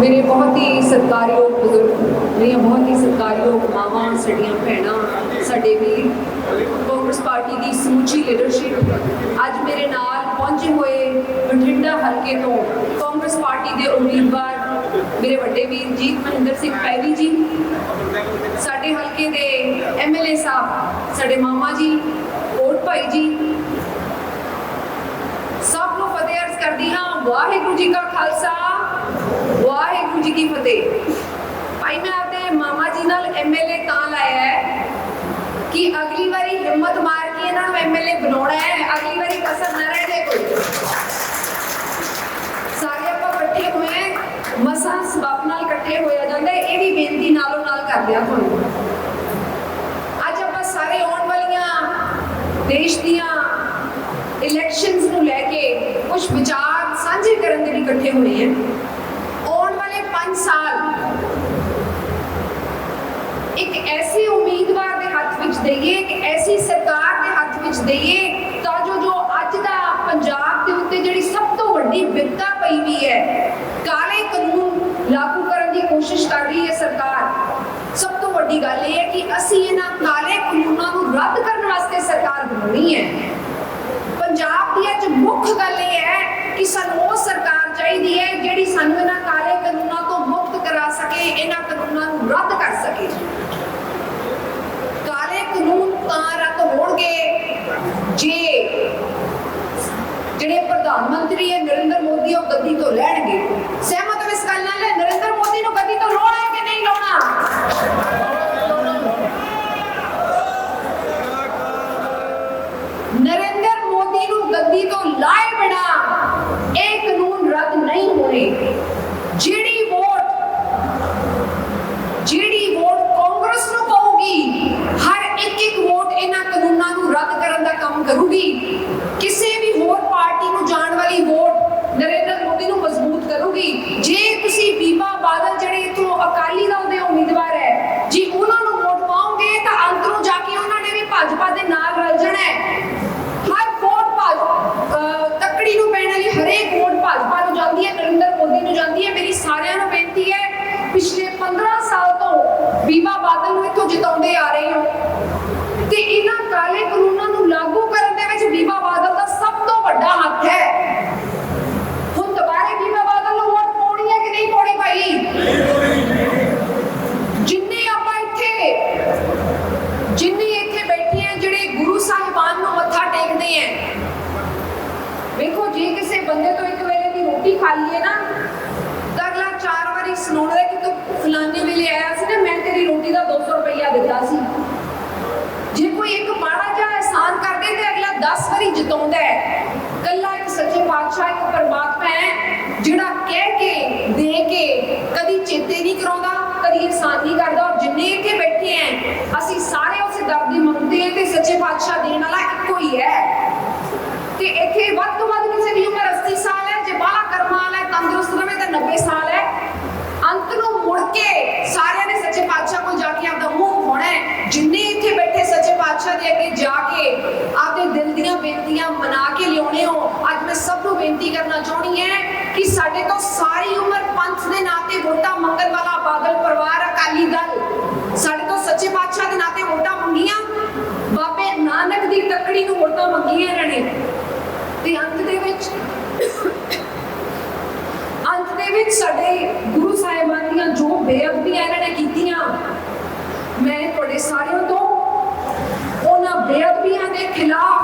ਮੇਰੇ ਬਹੁਤ ਹੀ ਸਤਿਕਾਰਯੋਗ ਬਜ਼ੁਰਗ, ਮੇਰੀਆਂ ਬਹੁਤ ਹੀ ਸਤਿਕਾਰਯੋਗ ਮਾਵਾਂ, ਸਾਡੀਆਂ ਭੈਣਾਂ, ਸਾਡੇ ਵੀਰ ਕਾਂਗਰਸ ਪਾਰਟੀ ਦੀ ਸਮੁੱਚੀ ਲੀਡਰਸ਼ਿਪ ਅੱਜ ਮੇਰੇ ਨਾਲ ਪਹੁੰਚੇ ਹੋਏ ਬਠਿੰਡਾ ਹਲਕੇ ਤੋਂ ਕਾਂਗਰਸ ਪਾਰਟੀ ਦੇ ਉਮੀਦਵਾਰ ਮੇਰੇ ਵੱਡੇ ਵੀਰ ਜੀਤ ਮਹਿੰਦਰ ਸਿੰਘ ਪੈਰੀ ਜੀ, ਸਾਡੇ ਹਲਕੇ ਦੇ ਐਮਐਲਏ ਸਾਹਿਬ, ਸਾਡੇ ਮਾਮਾ ਜੀ ਕੋਟ ਭਾਈ ਜੀ। ਸਭ ਨੂੰ ਫਤਿਹ ਅਰਜ਼ ਕਰਦੀ ਹਾਂ, ਵਾਹਿਗੁਰੂ ਜੀ ਕਾ ਖਾਲਸਾ ਜੀ ਕੀ ਫਤਿਹ? ਭਾਈ ਮੈਂ ਆਪਣੇ ਮਾਮਾ ਜੀ ਨਾਲ ਐਮਐਲਏ ਤਾਂ ਲਾਇਆ ਹੈ ਕਿ ਅਗਲੀ ਵਾਰੀ ਹਿੰਮਤ ਮਾਰ ਕੇ ਇਹਨਾਂ ਨੂੰ ਐਮਐਲਏ ਬਣਾਉਣਾ ਹੈ। ਅਗਲੀ ਵਾਰੀ ਕਸਰ ਨਾ ਰਹਿ ਜਾਏ ਕੋਈ। ਸਾਰੇ ਆਪਾਂ ਇਕੱਠੇ ਹੋਏ ਮਸਾਂ ਸਬਬ ਨਾਲ ਇਕੱਠੇ ਹੋਇਆ ਜਾਂਦਾ ਇਹ ਵੀ ਬੇਨਤੀ ਨਾਲੋਂ ਨਾਲ ਕਰਦੇ ਆ ਤੁਹਾਨੂੰ। ਅੱਜ ਆਪਾਂ ਸਾਰੇ ਆਉਣ ਵਾਲੀਆਂ ਦੇਸ਼ ਦੀਆਂ ਇਲੈਕਸ਼ਨਸ ਨੂੰ ਲੈ ਕੇ ਕੁਝ ਵਿਚਾਰ ਸਾਂਝੇ ਕਰਨ ਦੇ ਲਈ ਇਕੱਠੇ ਹੋਏ ਹਾਂ ਆਉਣ ਵਾਲੇ 5 ਸਾਲ ਇੱਕ ਐਸੀ ਉਮੀਦਵਾਰ ਦੇ ਹੱਥ ਵਿੱਚ ਦਈਏ ਇੱਕ ਐਸੀ ਸਰਕਾਰ ਦੇ ਦਈਏ ਤਾਂ ਜੋ ਜੋ ਅੱਜ ਦਾ ਪੰਜਾਬ ਦੇ ਉੱਤੇ ਜਿਹੜੀ ਸਭ ਤੋਂ ਵੱਡੀ ਵਿਪਤਾ ਪਈ ਵੀ ਹੈ, ਕਾਲੇ ਕਾਨੂੰਨ ਲਾਗੂ ਕਰਨ ਦੀ ਕੋਸ਼ਿਸ਼ ਕਰ ਰਹੀ ਹੈ ਸਰਕਾਰ। ਸਭ ਤੋਂ ਵੱਡੀ ਗੱਲ ਇਹ ਹੈ ਕਿ ਅਸੀਂ ਇਹਨਾਂ ਕਾਲੇ ਕਾਨੂੰਨਾਂ ਨੂੰ ਰੱਦ ਕਰਨ ਵਾਸਤੇ ਸਰਕਾਰ ਬਣਾਉਣੀ ਹੈ। ਪੰਜਾਬ ਦੀ ਅੱਜ ਮੁੱਖ ਗੱਲ ਇਹ ਹੈ ਕਿ ਸਾਨੂੰ ਉਹ ਸਰਕਾਰ ਚਾਹੀਦੀ ਹੈ ਜਿਹੜੀ ਸਾਨੂੰ ਇਹਨਾਂ ਕਾਲੇ ਕਾਨੂੰਨਾਂ ਤੋਂ ਮੁਕਤ ਕਰਾ ਸਕੇ ਇਹਨਾਂ ਕਾਨੂੰਨਾਂ ਨੂੰ ਰੱਦ ਕਰ ਸਕੇ ਕਾਲੇ ਕਾਨੂੰਨ ਤਾਂ ਰੱਦ ਹੋਣਗੇ ਜੇ ਜਿਹੜੇ ਪ੍ਰਧਾਨ ਮੰਤਰੀ ਹੈ ਨਰਿੰਦਰ ਮੋਦੀ ਉਹ ਗੱਦੀ ਤੋਂ ਲੈਣਗੇ। ਸਹਿਮਤ ਹੋ ਇਸ ਗੱਲ ਨਾਲ? ਨਰਿੰਦਰ ਮੋਦੀ ਨੂੰ ਗੱਦੀ ਤੋਂ ਲਾਉਣਾ ਹੈ ਕਿ ਨਹੀਂ ਲਾਉਣਾ? ਨਰਿੰਦਰ ਮੋਦੀ ਨੂੰ ਗੱਦੀ ਤੋਂ ਲਾਏ ਬਿਨਾ ਇਹ ਕਾਨੂੰਨ ਰੱਦ ਨਹੀਂ ਹੋਣੇ ਜਿਹੜੀ ਵੋਟ ਜਿਹੜੀ ਵੋਟ ਕਾਂਗਰਸ ਨੂੰ ਪਾਊਗੀ, ਹਰ ਇੱਕ ਇੱਕ ਵੋਟ ਇਹਨਾਂ ਕਾਨੂੰਨਾਂ ਨੂੰ ਰੱਦ ਕਰਨ ਦਾ ਕੰਮ ਕਰੂਗੀ ਕਿਸੇ ਵੀ ਹੋਰ ਪਾਰਟੀ ਨੂੰ ਜਾਣ ਵਾਲੀ ਵੋਟ ਨਰਿੰਦਰ ਮੋਦੀ ਨੂੰ ਮਜ਼ਬੂਤ ਕਰੂਗੀ ਜੇ ਤੁਸੀਂ ਬੀਬਾ ਬਾਦਲ ਜਿਹੜੇ ਇਥੋਂ ਅਕਾਲੀ ਦਲ ਦੇ ਉਮੀਦਵਾਰ ਹੈ ਜੀ ਉਹਨਾਂ ਨੂੰ ਵੋਟ ਪਾਓਗੇ ਤਾਂ ਅੰਦਰੋਂ ਜਾ ਕੇ ਉਹਨਾਂ ਨੇ ਵੀ ਭਾਜਪਾ ਦੇ ਨਾਲ ਰਲ ਜਾਣਾ ਹੈ ਹਰ ਵੋਟ ਭਾਜ ਤੱਕੜੀ ਨੂੰ ਪੈਣ ਵਾਲੀ ਹਰੇਕ ਵੋਟ ਭਾਜਪਾ ਨੂੰ ਜਾਂਦੀ ਹੈ ਨਰਿੰਦਰ ਮੋਦੀ ਨੂੰ ਜਾਂਦੀ ਹੈ। ਮੇਰੀ ਸਾਰਿਆਂ ਨੂੰ ਬੇਨਤੀ ਹੈ, ਪਿਛਲੇ 15 ਸਾਲ ਤੋਂ ਬੀਬਾ ਬਾਦਲ ਨੂੰ ਇੱਥੋਂ ਜਿਤਾਉਂਦੇ ਆ ਰਹੇ ਹੋ। ਤੇ ਇਹਨਾਂ ਕਾਲੇ ਕਾਨੂੰਨਾਂ ਨੂੰ ਲਾਗੂ ਕਰਨ ਦੇ ਵਿੱਚ ਬੀਬਾ ਬਾਦਲ ਦਾ ਸਭ ਤੋਂ ਵੱਡਾ ਹੱਥ ਹੈ ਹੁਣ ਦੁਬਾਰੇ ਬੀਬਾ ਬਾਦਲ ਨੂੰ ਵੋਟ ਪਾਉਣੀ ਹੈ ਕਿ ਨਹੀਂ ਪਾਉਣੀ ਭਾਈ ਜਿੰਨੇ ਆਪਾਂ ਇੱਥੇ ਜਿੰਨੇ ਇੱਥੇ ਬੈਠੇ ਆ ਜਿਹੜੇ ਗੁਰੂ ਸਾਹਿਬਾਨ ਨੂੰ ਮੱਥਾ ਟੇਕਦੇ ਆ ਵੇਖੋ ਜੇ ਕਿਸੇ ਬੰਦੇ ਤੋਂ ਇੱਕ ਵੇਲੇ ਦੀ ਰੋਟੀ ਖਾ ਲਈਏ ਨਾ ਤਾਂ ਅਗਲਾ ਚਾਰ ਵਾਰੀ ਸੁਣਾਉਂਦਾ ਕਿ ਤੂੰ ਫਲਾਣੇ ਵੇਲੇ ਆਇਆ ਸੀ ਨਾ ਮੈਂ ਤੇਰੀ ਰੋਟੀ ਦਾ 200 ਰੁਪਈਆ ਦਿੱਤਾ ਸੀ ਜੇ ਕੋਈ ਇੱਕ ਮਾੜਾ ਜਿਹਾ ਅਹਿਸਾਨ ਕਰਦੇ ਤੇ ਅਗਲਾ 10 ਵਾਰੀ ਜਿਤਾਉਂਦਾ ਹੈ। ਕੱਲਾ ਇੱਕ ਸੱਚੇ ਪਾਤਸ਼ਾਹ, ਇੱਕ ਪਰਮਾਤਮਾ ਹੈ, ਜਿਹੜਾ ਕਹਿ ਕੇ, ਦੇ ਕੇ ਕਦੀ ਚੇਤੇ ਨਹੀਂ ਕਰਾਉਂਦਾ, ਕਦੀ ਅਹਿਸਾਨ ਨਹੀਂ ਕਰਦਾ। ਔਰ ਜਿੰਨੇ ਇੱਥੇ ਬੈਠੇ ਆ ਅਸੀਂ ਸਾਰੇ ਉਸੇ ਦਰ ਦੀ ਮੰਗਦੇ ਹਾਂ ਤੇ ਸੱਚੇ ਪਾਤਸ਼ਾਹ ਦੇਣ ਵਾਲਾ ਇੱਕੋ ਹੀ ਹੈ। ਤੇ ਇੱਥੇ ਵੱਧ ਤੋਂ ਵੱਧ ਕਿਸੇ ਦੀ ਉਮਰ 80 ਸਾਲ ਹੈ, ਜੇ ਬਾਲਾ ਕਰਮਾਂ ਵਾਲਾ ਤੰਦਰੁਸਤ ਰਵੇ ਤਾਂ 90 ਸਾਲ ਹੈ। ਅੰਤ ਨੂੰ ਮੁੜ ਕੇ ਸਾਰਿਆਂ ਨੇ ਸੱਚੇ ਪਾਤਸ਼ਾਹ ਕੋਲ ਜਾ ਕੇ ਆਪਦਾ ਮੂੰਹ ਖੋਣਾ ਹੈ। ਜਿੰਨੇ ਇੱਥੇ ਬੈਠੇ ਸੱਚੇ ਪਾਤਸ਼ਾਹ ਦੇ ਅੱਗੇ ਜਾ ਕੇ ਬੇਨਤੀਆਂ ਮਨਾ ਕੇ ਲਿਆਉਣੇ ਹੋ। ਅੱਜ ਮੈਂ ਸਭ ਨੂੰ ਬੇਨਤੀ ਕਰਨਾ ਚਾਹਣੀ ਹੈ ਕਿ ਸਾਡੇ ਤੋਂ ਸਾਰੀ ਉਮਰ ਪੰਥ ਦੇ ਨਾਂ ਵੋਟਾਂ ਮੰਗਣ ਵਾਲਾ ਬਾਦਲ ਪਰਿਵਾਰ, ਅਕਾਲੀ ਦਲ। ਸਾਡੇ ਤੋਂ ਸੱਚੇ ਪਾਤਸ਼ਾਹ ਦੇ ਨਾਂ ਵੋਟਾਂ ਮੰਗੀਆਂ। ਬਾਬੇ ਨਾਨਕ ਦੀ ਤੱਕੜੀ ਨੂੰ ਵੋਟਾਂ ਮੰਗੀਆਂ ਇਹਨਾਂ ਨੇ। ਤੇ ਅੰਤ ਦੇ ਵਿੱਚ, ਅੰਤ ਦੇ ਵਿੱਚ ਸਾਡੇ ਗੁਰੂ ਸਾਹਿਬਾਨ ਦੀਆਂ ਜੋ ਬੇਅਦਬੀਆਂ ਇਹਨਾਂ ਨੇ ਕੀਤੀਆਂ, ਮੈਂ ਤੁਹਾਡੇ ਸਾਰਿਆਂ ਤੋਂ ਉਹਨਾਂ ਬੇਅਦਬੀਆਂ ਦੇ ਖਿਲਾਫ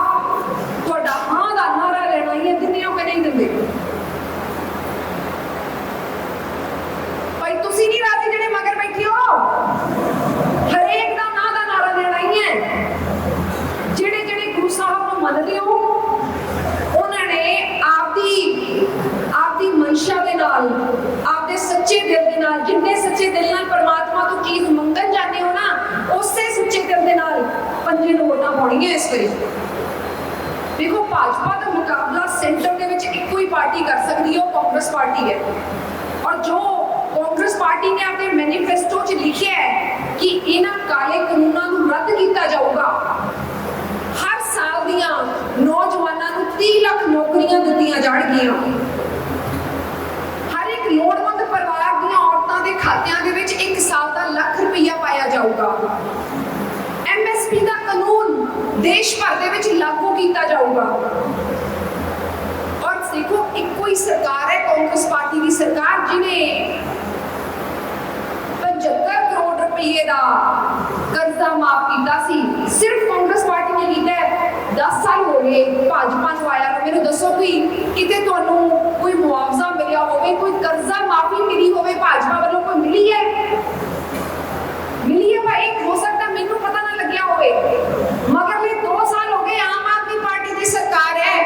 ਫਿਕਰ ਦੇ ਨਾਲ ਪੰਜੇ ਨੂੰ ਵੋਟਾਂ ਪਾਉਣੀਆਂ ਇਸ ਵਾਰੀ ਦੇਖੋ, ਭਾਜਪਾ ਦਾ ਮੁਕਾਬਲਾ ਸੈਂਟਰ ਦੇ ਵਿੱਚ ਇੱਕੋ ਹੀ ਪਾਰਟੀ ਕਰ ਸਕਦੀ ਹੈ ਕਾਂਗਰਸ ਪਾਰਟੀ ਹੈ। ਔਰ ਜੋ ਕਾਂਗਰਸ ਪਾਰਟੀ ਨੇ ਆਪਣੇ ਮੈਨੀਫੈਸਟੋ 'ਚ ਲਿਖਿਆ ਹੈ ਕਿ ਇਹਨਾਂ ਕਾਲੇ ਕਾਨੂੰਨਾਂ ਨੂੰ ਰੱਦ ਕੀਤਾ ਜਾਊਗਾ, ਹਰ ਸਾਲ ਦੀਆਂ ਨੌਜਵਾਨਾਂ ਨੂੰ 30 ਲੱਖ ਨੌਕਰੀਆਂ ਦਿੱਤੀਆਂ ਜਾਣਗੀਆਂ। ਹਰ ਇੱਕ ਲੋੜਵੰਦ ਪਰਿਵਾਰ ਦੀਆਂ ਔਰਤਾਂ ਦੇ ਖਾਤਿਆਂ ਦੇ ਵਿੱਚ ਇੱਕ ਸਾਲ ਦਾ ਲੱਖ ਰੁਪਈਆ ਪਾਇਆ ਜਾਊਗਾ। ਦੇਸ਼ ਭਰ ਦੇ ਵਿੱਚ ਲਾਗੂ ਕੀਤਾ ਜਾਊਗਾ। ਔਰ ਦੇਖੋ, ਇੱਕੋ ਹੀ ਸਰਕਾਰ ਹੈ, ਕਾਂਗਰਸ ਪਾਰਟੀ ਦੀ ਸਰਕਾਰ ਜਿਨੇ 75 ਕਰੋੜ ਰੁਪਏ ਦਾ ਕਰਜ਼ਾ ਮਾਫ ਕੀਤਾ ਸੀ। ਸਿਰਫ ਕਾਂਗਰਸ ਪਾਰਟੀ ਨੇ ਕੀਤਾ ਹੈ। 10 ਸਾਲ ਹੋ ਗਏ ਭਾਜਪਾ ਨੂੰ ਆਇਆ ਮੈਨੂੰ ਦੱਸੋ ਕੋਈ ਕਿਤੇ ਤੁਹਾਨੂੰ ਕੋਈ ਮੁਆਵਜ਼ਾ ਮਿਲਿਆ ਹੋਵੇ, ਕੋਈ ਕਰਜ਼ਾ ਮਾਫੀ ਮਿਲੀ ਹੋਵੇ ਭਾਜਪਾ ਵੱਲੋਂ ਕੋਈ ਮਿਲੀ ਹੈ ਮਿਲੀ ਹੈ ਭਾਈ ਹੋ ਸਕਦਾ ਮੈਨੂੰ ਪਤਾ ਨਾ ਲੱਗਿਆ ਹੋਵੇ ਮਗਰਲੇ 2 ਸਾਲ ਹੋ ਗਏ ਆਮ ਆਦਮੀ ਪਾਰਟੀ ਦੀ ਸਰਕਾਰ ਹੈ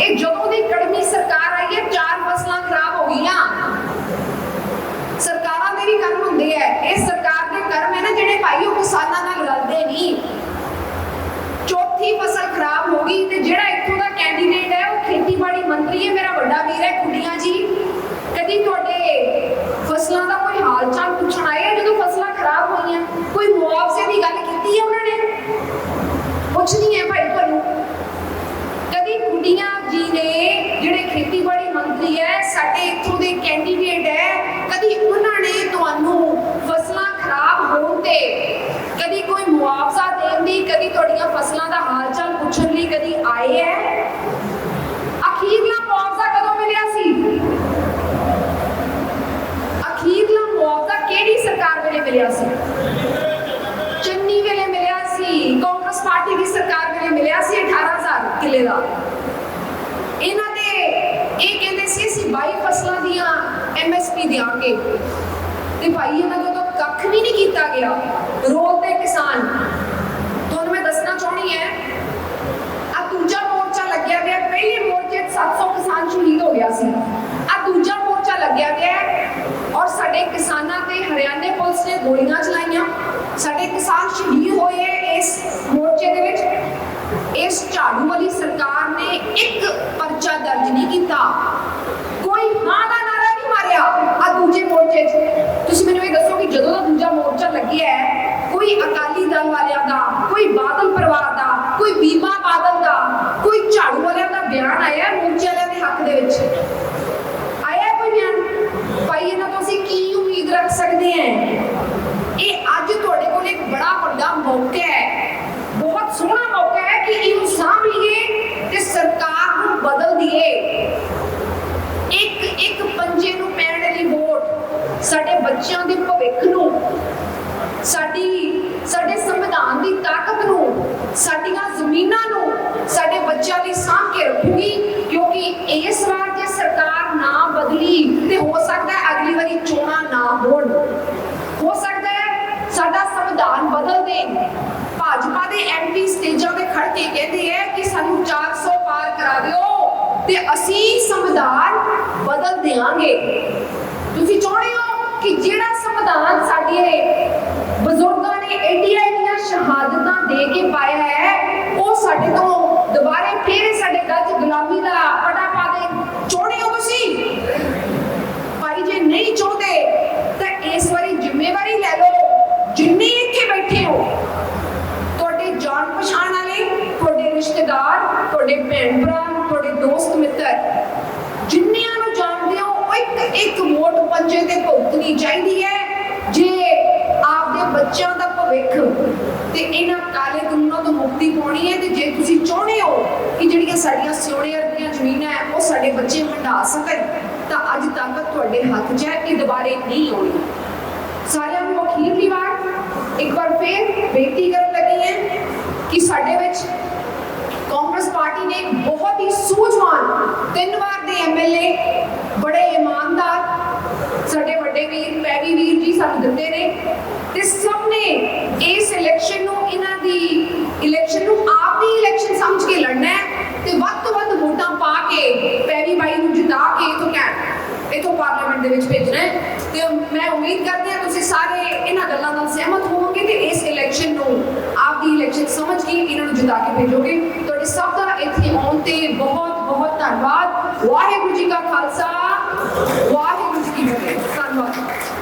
ਇਹ ਜਦੋਂ ਦੀ ਕੜਮੀ ਸਰਕਾਰ ਆਈ ਹੈ ਚਾਰ ਫਸਲਾਂ ਖਰਾਬ ਹੋ ਗਈਆਂ ਸਰਕਾਰਾਂ ਦੇ ਵੀ ਕਰਮ ਹੁੰਦੇ ਐ ਇਹ ਸਰਕਾਰ ਦੇ ਕਰਮ ਹੈ ਨਾ ਜਿਹੜੇ ਭਾਈ ਉਹ ਕਿਸਾਨਾਂ ਨਾਲ ਰਲਦੇ ਨਹੀਂ ਚੌਥੀ ਫਸਲ ਖਰਾਬ ਤੇ ਜਿਹੜਾ ਇੱਥੋਂ ਦਾ ਕੈਂਡੀਡੇਟ ਹੈ ਉਹ ਖੇਤੀਬਾੜੀ ਮੰਤਰੀ ਹੈ ਮੇਰਾ ਵੱਡਾ ਵੀਰ ਹੈ ਕੁੜੀਆਂ ਜੀ ਕਦੀ ਤੁਹਾਡੇ ਫਸਲਾਂ ਦਾ ਕੋਈ ਹਾਲ ਚਾਲ ਪੁੱਛਣ ਆਏ ਆ ਜਦੋਂ ਫਸਲਾਂ ਖਰਾਬ ਹੋਈਆਂ ਕੋਈ ਮੁਆਵਜ਼ੇ ਦੀ ਗੱਲ ਕੀਤੀ ਹੈ ਉਹਨਾਂ ਨੇ ਕੁਛ ਨਹੀਂ ਹੈ ਭਾਈ ਤੁਹਾਨੂੰ ਕਦੀ ਕੁੜੀਆਂ ਜੀ ਨੇ ਜਿਹੜੇ ਖੇਤੀਬਾੜੀ ਮੰਤਰੀ ਹੈ ਸਾਡੇ ਇੱਥੋਂ ਦੇ ਕੈਂਡੀਡੇਟ ਹੈ ਕਦੀ ਉਹਨਾਂ ਨੇ ਤੁਹਾਨੂੰ ਫਸਲਾਂ ਖਰਾਬ ਹੋਣ ਤੇ ਕਦੀ ਕੋਈ ਮੁਆਵਜ਼ਾ ਦੇਣ ਦੀ ਕਦੀ ਤੁਹਾਡੀਆਂ ਫਸਲਾਂ ਦਾ ਹਾਲ ਚਾਲ ਪੁੱਛਣ ਲਈ ਕਦੀ ਆਏ ਹੈ ਅਖੀਰਲਾ ਮੁਆਵਜ਼ਾ ਕਦੋਂ ਮਿਲਿਆ ਸੀ ਅਖੀਰਲਾ ਮੁਆਵਜ਼ਾ ਕਿਹੜੀ ਸਰਕਾਰ ਵੇਲੇ ਮਿਲਿਆ ਸੀ ਚੰਨੀ ਵੇਲੇ ਮਿਲਿਆ ਸੀ ਕਾਂਗਰਸ ਪਾਰਟੀ ਦੀ ਸਰਕਾਰ ਵੇਲੇ ਮਿਲਿਆ ਸੀ 18000 ਕਿੱਲੇ ਦਾ ਇਹਨਾਂ ਦੇ ਇਹ ਕਹਿੰਦੇ ਸੀ ਅਸੀਂ 22 ਫਸਲਾਂ ਦੀਆਂ ਐਮਐਸਪੀ ਦਿਆਂਗੇ ਤੇ ਭਾਈ, ਇਹਨਾਂ ਤੋਂ ਤਾਂ ਕੱਖ ਵੀ ਨਹੀਂ ਕੀਤਾ ਗਿਆ। ਰੋਲ ਤੇ ਕਿਸਾਨ। ਤੁਹਾਨੂੰ ਮੈਂ ਦੱਸਣਾ ਚਾਹਣੀ ਹੈ, ਆ ਦੂਜਾ ਮੋਰਚਾ ਲੱਗਿਆ ਗਿਆ ਪਹਿਲੇ ਮੋਰਚੇ 700 ਕਿਸਾਨ ਸ਼ਹੀਦ ਹੋ ਗਿਆ ਸੀ। ਆ ਦੂਜਾ ਮੋਰਚਾ ਲੱਗਿਆ ਗਿਆ ਔਰ ਸਾਡੇ ਕਿਸਾਨਾਂ ਤੇ ਹਰਿਆਣੇ ਪੁਲਿਸ ਨੇ ਗੋਲੀਆਂ ਚਲਾਈਆਂ। ਸਾਡੇ ਕਿਸਾਨ ਸ਼ਹੀਦ ਹੋਏ ਇਸ ਮੋਰਚੇ ਦੇ ਵਿੱਚ। ਇਸ ਝਾੜੂ ਵਾਲੀ ਸਰਕਾਰ ਨੇ ਇੱਕ ਪਰਚਾ ਦਰਜ ਨਹੀਂ ਕੀਤਾ। ਕੋਈ ਮਾਂ ਦਾ ਨਾਰਾ ਨਹੀਂ ਮਾਰਿਆ। ਦੂਜੇ ਮੋਰਚੇ 'ਚ। ਤੁਸੀਂ ਮੈਨੂੰ ਇਹ ਦੱਸੋ ਕਿ ਜਦੋਂ ਦਾ ਦੂਜਾ ਮੋਰਚਾ ਲੱਗਿਆ ਹੈ, ਕੋਈ ਅਕਾਲੀ ਦਲ ਵਾਲਿਆਂ ਦਾ ਕੋਈ ਬਾਦਲ ਪਰਿਵਾਰ ਦਾ ਕੋਈ ਬੀਮਾ ਬਾਦਲ ਦਾ ਕੋਈ ਝਾੜੂ ਵਾਲਿਆਂ ਦਾ ਬਿਆਨ ਆਇਆ ਹੈ ਮੋਰਚੇ ਵਾਲਿਆਂ ਦੇ ਹੱਕ ਦੇ ਵਿੱਚ ਆਇਆ ਹੈ ਕੋਈ ਬਿਆਨ ਭਾਈ ਇਹਨਾਂ ਤੋਂ ਅਸੀਂ ਕੀ ਉਮੀਦ ਰੱਖ ਸਕਦੇ ਹਾਂ ਇਹ ਅੱਜ ਤੁਹਾਡੇ ਕੋਲ ਇੱਕ ਬੜਾ ਵੱਡਾ ਮੌਕਾ ਹੈ ਬਹੁਤ ਸੋਹਣਾ ਮੌਕਾ ਹੈ ਕਿ ਇਹਨੂੰ ਸਾਂਭ ਲਈਏ ਤੇ ਸਰਕਾਰ ਨੂੰ ਬਦਲ ਦਈਏ ਇੱਕ ਇੱਕ ਪੰਜੇ ਨੂੰ ਪੈਣ ਲਈ ਵੋਟ ਸਾਡੇ ਬੱਚਿਆਂ ਦੇ ਭਵਿੱਖ ਨੂੰ ਸਾਡੀ ਸਾਡੇ ਸੰਵਿਧਾਨ ਦੀ ਤਾਕਤ ਨੂੰ ਸਾਡੀਆਂ ਜ਼ਮੀਨਾਂ ਨੂੰ ਸਾਡੇ ਬੱਚਿਆਂ ਲਈ ਸਾਂਭ ਕੇ ਰੱਖੂਗੀ ਕਿਉਂਕਿ ਇਸ ਵਾਰ ਜੇ ਸਰਕਾਰ ਨਾ ਤੇ ਹੋ ਸਕਦਾ ਹੈ ਅਗਲੀ ਵਾਰੀ ਚੋਣਾਂ ਨਾ ਹੋਣ। ਹੋ ਸਕਦਾ ਹੈ ਸਾਡਾ ਸੰਵਿਧਾਨ ਬਦਲ ਦੇ। ਭਾਜਪਾ ਦੇ ਐਮਪੀ ਸਟੇਜਾਂ ਤੇ ਖੜ ਕੇ ਕਹਿੰਦੇ ਹੈ ਕਿ ਸਾਨੂੰ 400 ਪਾਰ ਕਰਾ ਦਿਓ ਤੇ ਅਸੀਂ ਸੰਵਿਧਾਨ ਬਦਲ ਦੇਵਾਂਗੇ। ਤੁਸੀਂ ਚਾਹੁੰਦੇ ਹੋ ਕਿ ਜਿਹੜਾ ਸੰਵਿਧਾਨ ਸਾਡੇ ਬਜ਼ੁਰਗਾਂ ਨੇ ਏਡੀਆਂ ਏਡੀਆਂ ਸ਼ਹਾਦਤਾਂ ਦੇ ਕੇ ਪਾਇਆ ਹੈ ਉਹ ਸਾਡੇ ਤੋਂ ਦੁਬਾਰੇ ਫੇਰ ਸਾਡੇ ਗੱਜ ਗੁਲਾਮੀ ਦਾ ਪਟਾ ਪਾ ਦੇ ਚਾਹੁੰਦੇ ਹੋ ਤੁਸੀਂ ਭਾਈ ਜੇ ਨਹੀਂ ਚਾਹੁੰਦੇ ਤਾਂ ਇਸ ਵਾਰੀ ਜ਼ਿੰਮੇਵਾਰੀ ਲੈ ਲਓ ਜਿੰਨੇ ਇੱਥੇ ਬੈਠੇ ਹੋ ਤੁਹਾਡੇ ਜਾਣ ਪਛਾਣ ਵਾਲੇ, ਤੁਹਾਡੇ ਰਿਸ਼ਤੇਦਾਰ, ਤੁਹਾਡੇ ਭੈਣ ਭਰਾ, ਤੁਹਾਡੇ ਦੋਸਤ ਮਿੱਤਰ, ਜਿੰਨਿਆਂ ਨੂੰ ਜਾਣਦੇ ਹੋ, ਉਹ ਇੱਕ ਇੱਕ ਵੋਟ ਪੰਜੇ ਤੇ ਭੁਗਤਣੀ ਚਾਹੀਦੀ ਹੈ। ਜੇ ਆਪਦੇ ਬੱਚਿਆਂ ਦਾ ਭਵਿੱਖ ਤੇ ਇਹਨਾਂ ਕਾਲੇ ਕਾਨੂੰਨਾਂ ਤੋਂ ਮੁਕਤੀ ਪਾਉਣੀ ਹੈ, ਤੇ ਜੇ ਤੁਸੀਂ ਚਾਹੁੰਦੇ ਹੋ ਕਿ ਜਿਹੜੀਆਂ ਸਾਡੀਆਂ ਸਿਉਣੇ ਵਰਗੀਆਂ ਜ਼ਮੀਨਾਂ ਹੈ, ਉਹ ਸਾਡੇ ਬੱਚੇ ਵੰਡਾ ਸਕਣ, ਤਾਂ ਅੱਜ ਤਾਕਤ ਤੁਹਾਡੇ ਹੱਥ 'ਚ ਹੈ, ਇਹ ਦੁਬਾਰੇ ਨਹੀਂ ਆਉਣੀ। ਸਾਰਿਆਂ ਨੂੰ ਅਖੀਰਲੀ ਵਾਰ ਇੱਕ ਵਾਰ ਫੇਰ ਬੇਨਤੀ ਕਰਨ ਲੱਗੀ ਹੈ ਕਿ ਸਾਡੇ ਵਿੱਚ ਕਾਂਗਰਸ ਪਾਰਟੀ ਨੇ ਬਹੁਤ ਹੀ ਸੂਝਵਾਨ ਤਿੰਨ ਵਾਰ ਦੇ ਐਮਐਲਏ ਬੜੇ ਇਮਾਨਦਾਰ, ਸਾਡੇ ਵੱਡੇ ਵੀਰ ਪੈਵੀ ਵੀਰ ਜੀ ਸਾਨੂੰ ਦਿੱਤੇ ਨੇ ਤੇ ਸਭ ਨੇ ਇਸ ਇਲੈਕਸ਼ਨ ਨੂੰ, ਇਹਨਾਂ ਦੀ ਇਲੈਕਸ਼ਨ ਨੂੰ ਆਪ ਦੀ ਇਲੈਕਸ਼ਨ ਸਮਝ ਕੇ ਲੜਨਾ ਹੈ ਤੇ ਵੱਧ ਤੋਂ ਵੱਧ ਵੋਟਾਂ ਪਾ ਕੇ ਪੈਵੀ ਬਾਈ ਨੂੰ ਜਿਤਾ ਕੇ ਇਥੋਂ ਕਹਿ ਇਥੋਂ ਪਾਰਲੀਮੈਂਟ ਦੇ ਵਿੱਚ ਭੇਜਣਾ ਹੈ। ਤੇ ਮੈਂ ਉਮੀਦ ਕਰਦੀ ਹਾਂ ਤੁਸੀਂ ਸਾਰੇ ਇਹਨਾਂ ਗੱਲਾਂ ਨਾਲ ਸਹਿਮਤ ਹੋਵੋਗੇ ਤੇ ਇਸ ਇਲੈਕਸ਼ਨ ਨੂੰ ਆਪਦੀ ਇਲੈਕਸ਼ਨ ਸਮਝ ਕੇ ਇਹਨਾਂ ਨੂੰ ਜਿਤਾ ਕੇ ਭੇਜੋਗੇ। ਤੁਹਾਡੇ ਸਭ ਦਾ ਇੱਥੇ ਆਉਣ ਤੇ ਬਹੁਤ ਬਹੁਤ ਧੰਨਵਾਦ। ਵਾਹਿਗੁਰੂ ਜੀ ਕਾ ਖਾਲਸਾ, ਵਾਹਿਗੁਰੂ ਜੀ ਕੀ ਫਤਿਹ। ਧੰਨਵਾਦ।